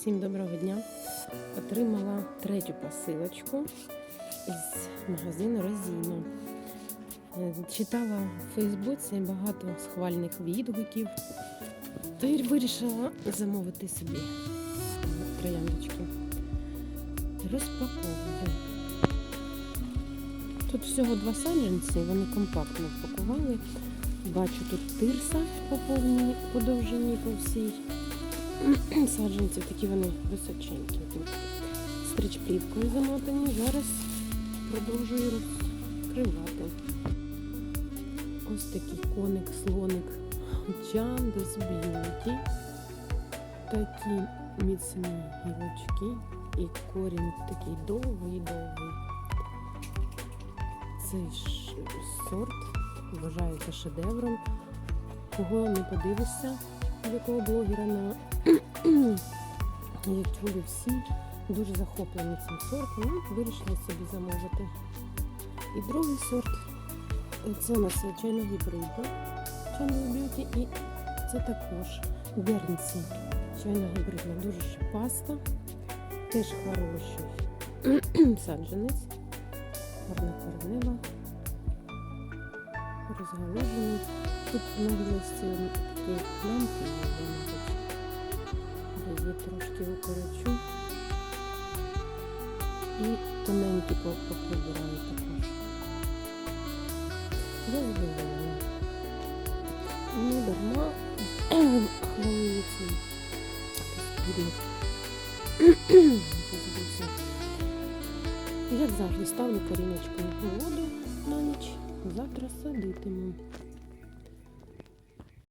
Всім доброго дня. Отримала третю посилочку із магазину Розіно. Е, Читала в Фейсбуці багато схвальних відгуків. Та й вирішила замовити собі трояндочки. Розпаковую. Тут всього два саджанці, вони компактно впакували. Бачу тут тирса по повній по довжині по всій. Саджанці такі вони височенькі. Тут стрічплівкою замотані. Зараз продовжую розкривати. Ось такий коник, слоник. Джандус білий. Такі міцні гілочки. І корінь такий довгий-довгий. Цей сорт вважається шедевром. Кого не подивишся, якого блогера на чули всі, дуже захоплені цим сортом, ну, вирішила собі замовити. І другий сорт це у нас звичайно гібридна чайної б'юті, і це також бернці. Чайна гібридна, дуже шипаста, теж хороший саджанець, гарна коренева, розгалужений. Тут на вилості такі плямки. Я її трошки укорочу. І тоненькі по- поприбираю також. Я задоволена. Не дарма хвалили цей. Як завжди, ставлю корінечко в воду на ніч. Завтра садитиму.